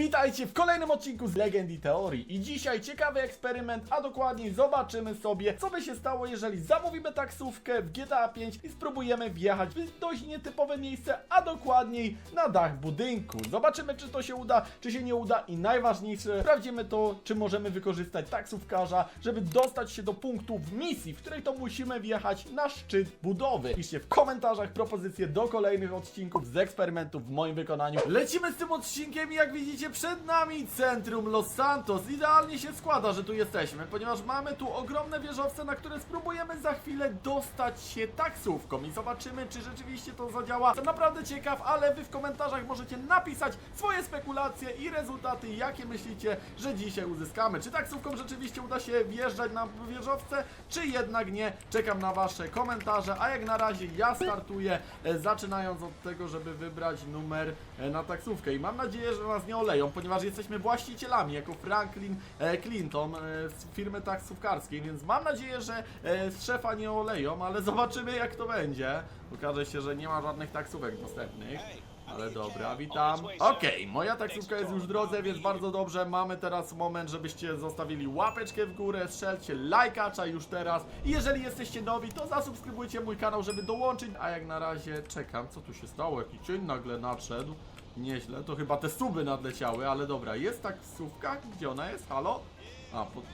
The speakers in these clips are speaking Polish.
Witajcie w kolejnym odcinku z Legend i Teorii i dzisiaj ciekawy eksperyment, a dokładniej zobaczymy sobie, co by się stało, jeżeli zamówimy taksówkę w GTA 5 i spróbujemy wjechać w dość nietypowe miejsce, a dokładniej na dach budynku. Zobaczymy, czy to się uda, czy się nie uda i najważniejsze, sprawdzimy to, czy możemy wykorzystać taksówkarza, żeby dostać się do punktu w misji, w której to musimy wjechać na szczyt budowy. Piszcie w komentarzach propozycje do kolejnych odcinków z eksperymentów w moim wykonaniu. Lecimy z tym odcinkiem i jak widzicie przed nami centrum Los Santos. Idealnie się składa, że tu jesteśmy, ponieważ mamy tu ogromne wieżowce, na które spróbujemy za chwilę dostać się taksówką i zobaczymy, czy rzeczywiście to zadziała. Jestem naprawdę ciekaw, ale wy w komentarzach możecie napisać swoje spekulacje i rezultaty, jakie myślicie, że dzisiaj uzyskamy. Czy taksówką rzeczywiście uda się wjeżdżać na wieżowce, czy jednak nie? Czekam na wasze komentarze, a jak na razie ja startuję, e, zaczynając od tego, żeby wybrać numer e, na taksówkę i mam nadzieję, że nas nie oleją, ponieważ jesteśmy właścicielami jako Franklin e, Clinton e, z firmy taksówkarskiej, więc mam nadzieję, że e, z szefa nie oleją, ale zobaczymy jak to będzie. Okaże się, że nie ma żadnych taksówek dostępnych. Ale dobra, witam. Okej, moja taksówka jest już w drodze, więc bardzo dobrze. Mamy teraz moment, żebyście zostawili łapeczkę w górę, strzelcie lajkacza już teraz. I jeżeli jesteście nowi, to zasubskrybujcie mój kanał, żeby dołączyć. A jak na razie czekam, co tu się stało? Jaki cień nagle nadszedł. Nieźle, to chyba te suby nadleciały, ale dobra, jest taksówka? Gdzie ona jest? Halo? A, pod...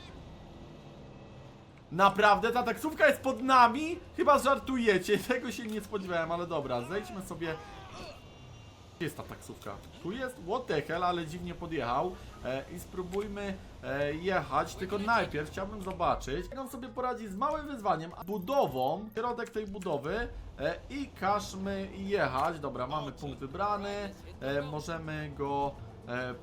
Naprawdę? Ta taksówka jest pod nami? Chyba żartujecie, tego się nie spodziewałem, ale dobra, zejdźmy sobie gdzie jest ta taksówka? Tu jest, what the hell, ale dziwnie podjechał e, i spróbujmy jechać, tylko najpierw chciałbym zobaczyć, jak on sobie poradzi z małym wyzwaniem, budową, środek tej budowy e, i każmy jechać, dobra, mamy punkt wybrany, e, możemy go e,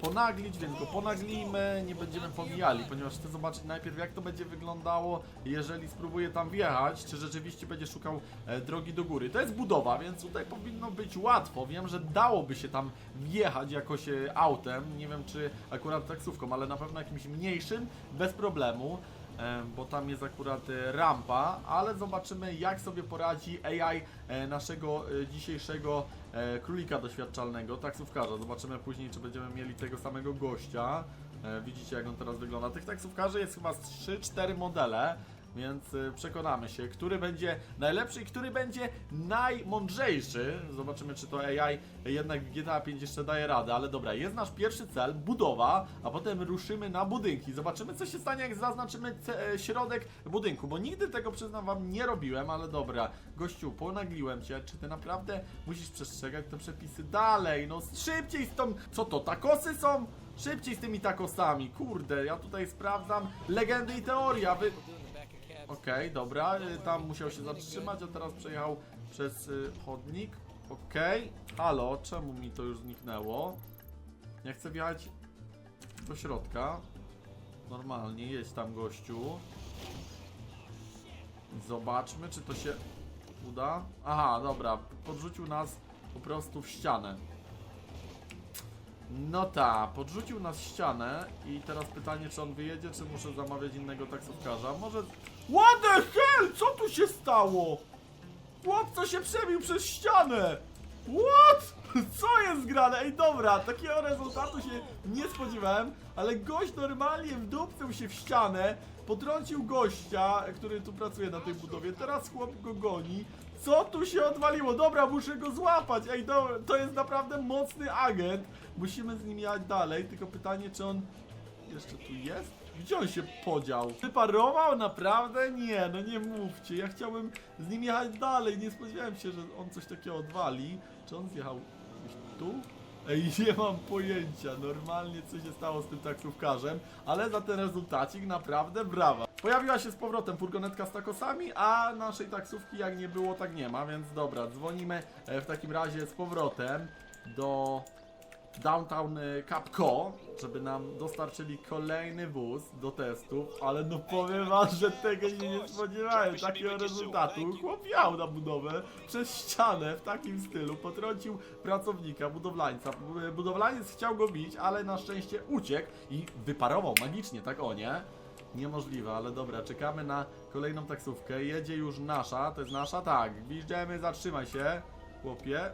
ponaglić, więc go ponaglimy, nie będziemy pomijali, ponieważ chcę zobaczyć najpierw jak to będzie wyglądało, jeżeli spróbuję tam wjechać, czy rzeczywiście będzie szukał e, drogi do góry. To jest budowa, więc tutaj powinno być łatwo. Wiem, że dałoby się tam wjechać jakoś e, autem, nie wiem czy akurat taksówką, ale na pewno jakimś mniejszym, bez problemu. E, Bo tam jest akurat e, rampa, ale zobaczymy jak sobie poradzi AI e, naszego dzisiejszego królika doświadczalnego, taksówkarza. Zobaczymy później, czy będziemy mieli tego samego gościa. Widzicie, jak on teraz wygląda. Tych taksówkarzy jest chyba z 3-4 modele, więc e, przekonamy się, który będzie najlepszy i który będzie najmądrzejszy. Zobaczymy, czy to AI jednak w GTA 5 jeszcze daje radę, ale dobra, jest nasz pierwszy cel, budowa, a potem ruszymy na budynki. Zobaczymy, co się stanie, jak zaznaczymy e, środek budynku, bo nigdy tego, przyznam wam, nie robiłem, ale dobra. Gościu, ponagliłem cię, czy ty naprawdę musisz przestrzegać te przepisy dalej? No szybciej z tą... Co to, takosy są? Szybciej z tymi takosami, kurde, ja tutaj sprawdzam legendy i teoria, wy... Okej, dobra, y, tam musiał się zatrzymać, a teraz przejechał przez y, chodnik. Okej, halo, czemu mi to już zniknęło? Ja chcę wjechać do środka. Normalnie, jedź tam gościu. Zobaczmy, czy to się uda. Aha, dobra, podrzucił nas po prostu w ścianę. No ta, podrzucił nas w ścianę i teraz pytanie, czy on wyjedzie, czy muszę zamawiać innego taksówkarza. Może... What the hell? Co tu się stało? Chłopco się przebił przez ścianę! What? Co jest grane? Ej, dobra, takiego rezultatu się nie spodziewałem, ale gość normalnie wdupcył się w ścianę, potrącił gościa, który tu pracuje na tej budowie, teraz chłop go goni. Co tu się odwaliło? Dobra, muszę go złapać. Ej, to, to jest naprawdę mocny agent. Musimy z nim jechać dalej, tylko pytanie, czy on jeszcze tu jest? Gdzie on się podział? Wyparował? Naprawdę? Nie, no nie mówcie. Ja chciałbym z nim jechać dalej. Nie spodziewałem się, że on coś takiego odwali. Czy on zjechał gdzieś tu? Ej, nie mam pojęcia. Normalnie co się stało z tym taksówkarzem, ale za ten rezultacik naprawdę brawa. Pojawiła się z powrotem furgonetka z takosami, a naszej taksówki jak nie było, tak nie ma, więc dobra, dzwonimy e, w takim razie z powrotem do Downtown y, Capco, żeby nam dostarczyli kolejny wóz do testów, ale no powiem wam, że tego się nie spodziewałem, takiego rezultatu. Chłop jał na budowę przez ścianę w takim stylu, potrącił pracownika, budowlańca. B- Budowlaniec chciał go bić, ale na szczęście uciekł i wyparował magicznie, tak o nie? Niemożliwe, ale dobra, czekamy na kolejną taksówkę. Jedzie już nasza, to jest nasza? Tak, widzimy, zatrzymaj się, chłopie.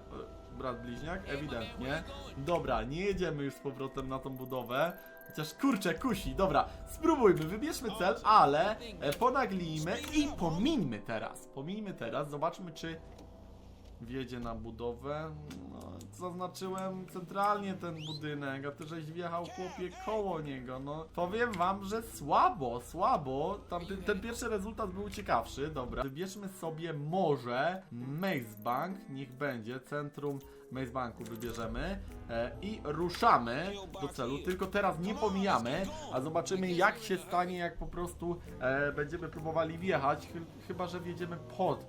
Brat bliźniak? Ewidentnie. Dobra, nie jedziemy już z powrotem na tą budowę. Chociaż kurczę, kusi. Dobra, spróbujmy, wybierzmy cel, ale e, ponaglijmy i pomińmy teraz. Pomińmy teraz, zobaczmy czy wjedzie na budowę. No, zaznaczyłem centralnie ten budynek, a ty żeś wjechał chłopie koło niego. No, powiem wam, że słabo, słabo. Tamten, ten pierwszy rezultat był ciekawszy. Dobra, wybierzmy sobie może Maze Bank, niech będzie, centrum Maze Banku wybierzemy e, i ruszamy do celu, tylko teraz nie pomijamy, a zobaczymy jak się stanie, jak po prostu e, będziemy próbowali wjechać, chy- chyba że wjedziemy pod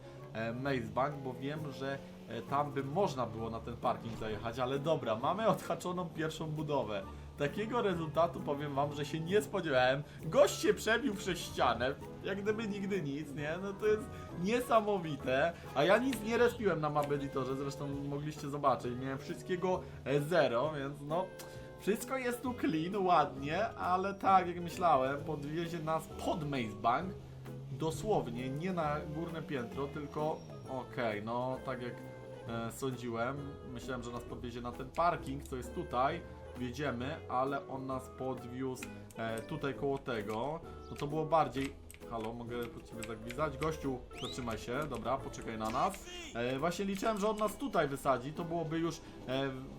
Maze Bank, bo wiem, że e, tam by można było na ten parking zajechać, ale dobra, mamy odhaczoną pierwszą budowę. Takiego rezultatu powiem wam, że się nie spodziewałem. Gość się przebił przez ścianę, jak gdyby nigdy nic, nie? No to jest niesamowite. A ja nic nie respiłem na map editorze, zresztą mogliście zobaczyć. Miałem wszystkiego e, zero, więc no... Wszystko jest tu clean, ładnie, ale tak jak myślałem, podwiezie nas pod Maze Bank. Dosłownie, nie na górne piętro, tylko okej, no tak jak e, sądziłem. Myślałem, że nas podwiezie na ten parking, co jest tutaj. Wjedziemy, ale on nas podwiózł e, tutaj koło tego. No to było bardziej. Halo, mogę pod ciebie zagwizać? Gościu, zatrzymaj się, dobra, poczekaj na nas. E, właśnie liczyłem, że on nas tutaj wysadzi. To byłoby już e,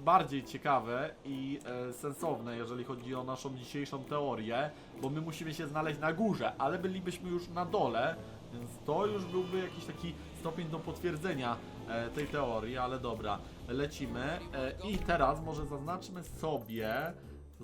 bardziej ciekawe i e, sensowne, jeżeli chodzi o naszą dzisiejszą teorię, bo my musimy się znaleźć na górze, ale bylibyśmy już na dole, więc to już byłby jakiś taki stopień do potwierdzenia e, tej teorii, ale dobra, lecimy. E, I teraz może zaznaczmy sobie,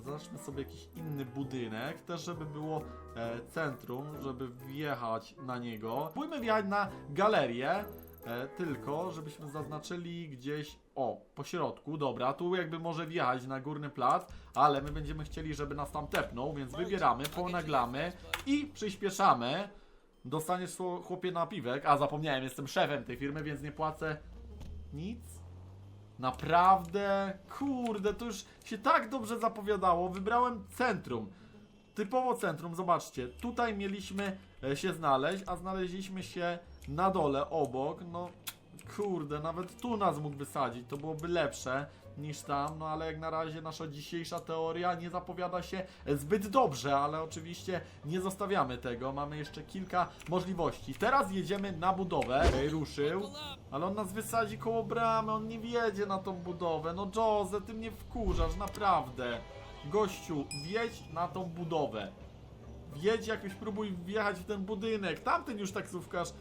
zaznaczmy sobie jakiś inny budynek, też żeby było e, centrum, żeby wjechać na niego. Spróbujmy wjechać na galerię, e, tylko żebyśmy zaznaczyli gdzieś, o, po środku, dobra, tu jakby może wjechać na górny plac, ale my będziemy chcieli, żeby nas tam tepnął, więc wybieramy, ponaglamy i przyspieszamy. Dostaniesz chłopie napiwek, a zapomniałem, jestem szefem tej firmy, więc nie płacę nic. Naprawdę? Kurde, to już się tak dobrze zapowiadało. Wybrałem centrum. Typowo centrum, zobaczcie. Tutaj mieliśmy e, się znaleźć, a znaleźliśmy się na dole, obok. No, kurde, nawet tu nas mógł wysadzić. To byłoby lepsze niż tam. No, ale jak na razie nasza dzisiejsza teoria nie zapowiada się zbyt dobrze, ale oczywiście nie zostawiamy tego. Mamy jeszcze kilka możliwości. Teraz jedziemy na budowę. Ej, ruszył. Ale on nas wysadzi koło bramy, on nie wjedzie na tą budowę. No Jose, ty mnie wkurzasz, naprawdę. Gościu, wjedź na tą budowę. Wjedź jakoś, próbuj wjechać w ten budynek. Tamten już taksówkarz, e,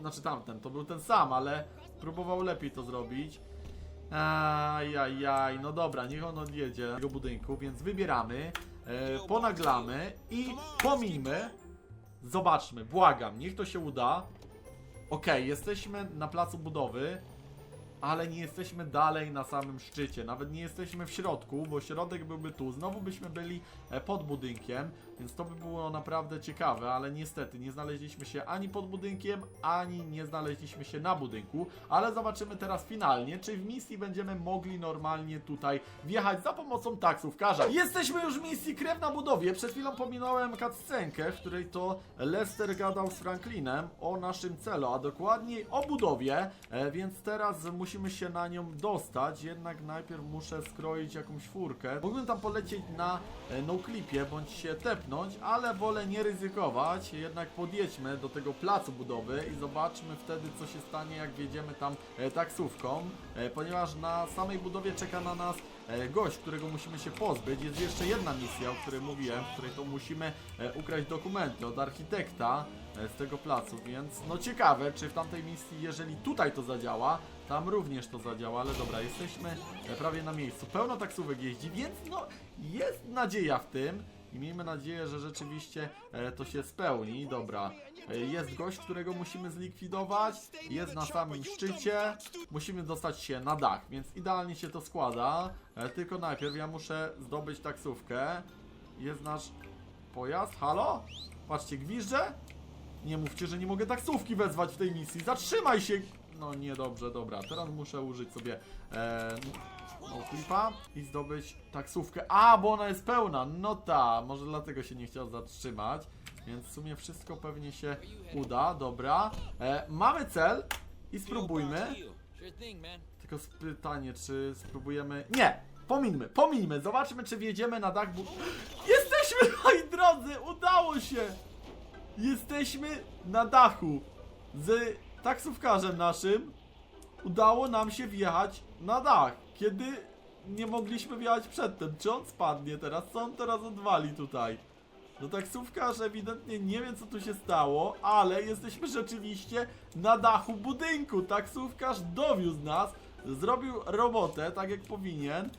znaczy tamten, to był ten sam, ale próbował lepiej to zrobić. Ajajaj, no dobra, niech on odjedzie do tego budynku, więc wybieramy, e, ponaglamy i pomijmy. Zobaczmy, błagam, niech to się uda. Okej, jesteśmy na placu budowy, ale nie jesteśmy dalej na samym szczycie. Nawet nie jesteśmy w środku, bo środek byłby tu. Znowu byśmy byli e, pod budynkiem, więc to by było naprawdę ciekawe, ale niestety nie znaleźliśmy się ani pod budynkiem, ani nie znaleźliśmy się na budynku. Ale zobaczymy teraz finalnie, czy w misji będziemy mogli normalnie tutaj wjechać za pomocą taksówkarza. Jesteśmy już w misji Krew na budowie. Przed chwilą pominąłem cutscenkę, w której to Lester gadał z Franklinem o naszym celu, a dokładniej o budowie, e, więc teraz musimy się na nią dostać, jednak najpierw muszę skroić jakąś furkę. Mógłbym tam polecieć na e, noclipie, bądź się tepnąć, ale wolę nie ryzykować, jednak podjedźmy do tego placu budowy i zobaczmy wtedy, co się stanie, jak wjedziemy tam e, taksówką, e, ponieważ na samej budowie czeka na nas gość, którego musimy się pozbyć. Jest jeszcze jedna misja, o której mówiłem, w której to musimy ukraść dokumenty od architekta z tego placu, więc no ciekawe, czy w tamtej misji, jeżeli tutaj to zadziała, tam również to zadziała, ale dobra, jesteśmy e, prawie na miejscu. Pełno taksówek jeździ, więc no jest nadzieja w tym. I miejmy nadzieję, że rzeczywiście e, to się spełni. Dobra, e, jest gość, którego musimy zlikwidować. Jest na samym szczycie. Musimy dostać się na dach, więc idealnie się to składa. E, tylko najpierw ja muszę zdobyć taksówkę. Jest nasz pojazd. Halo? Patrzcie, gwizdże? Nie mówcie, że nie mogę taksówki wezwać w tej misji. Zatrzymaj się! No niedobrze, dobra. Teraz muszę użyć sobie e, no clipa i zdobyć taksówkę. A, bo ona jest pełna. No ta, może dlatego się nie chciał zatrzymać. Więc w sumie wszystko pewnie się uda. Dobra. E, mamy cel i spróbujmy. Tylko pytanie, czy spróbujemy... Nie! Pomińmy, pomińmy, zobaczmy czy wjedziemy na dach bu... Jesteśmy, moi drodzy, udało się! Jesteśmy na dachu z taksówkarzem naszym. Udało nam się wjechać na dach, kiedy nie mogliśmy wjechać przedtem. Czy on spadnie teraz? Co on teraz odwali tutaj? No taksówkarz ewidentnie nie wie co tu się stało, ale jesteśmy rzeczywiście na dachu budynku. Taksówkarz dowiózł nas, zrobił robotę tak jak powinien.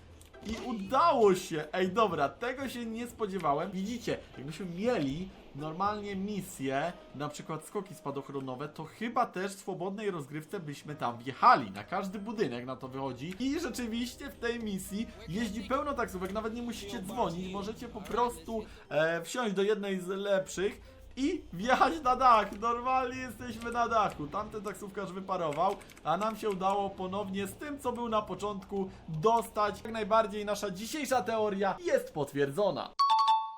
I udało się! Ej, dobra, tego się nie spodziewałem. Widzicie, jakbyśmy mieli normalnie misje, na przykład skoki spadochronowe, to chyba też w swobodnej rozgrywce byśmy tam wjechali. Na każdy budynek na to wychodzi. I rzeczywiście w tej misji jeździ pełno taksówek, nawet nie musicie dzwonić, możecie po prostu e, wsiąść do jednej z lepszych i wjechać na dach. Normalnie jesteśmy na dachu. Tamten taksówkarz wyparował, a nam się udało ponownie z tym, co był na początku, dostać. Jak najbardziej nasza dzisiejsza teoria jest potwierdzona.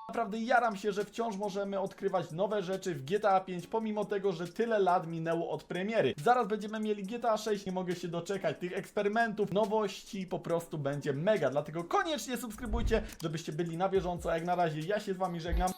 Naprawdę jaram się, że wciąż możemy odkrywać nowe rzeczy w GTA 5, pomimo tego, że tyle lat minęło od premiery. Zaraz będziemy mieli GTA 6, nie mogę się doczekać tych eksperymentów, nowości, po prostu będzie mega. Dlatego koniecznie subskrybujcie, żebyście byli na bieżąco. Jak na razie ja się z wami żegnam.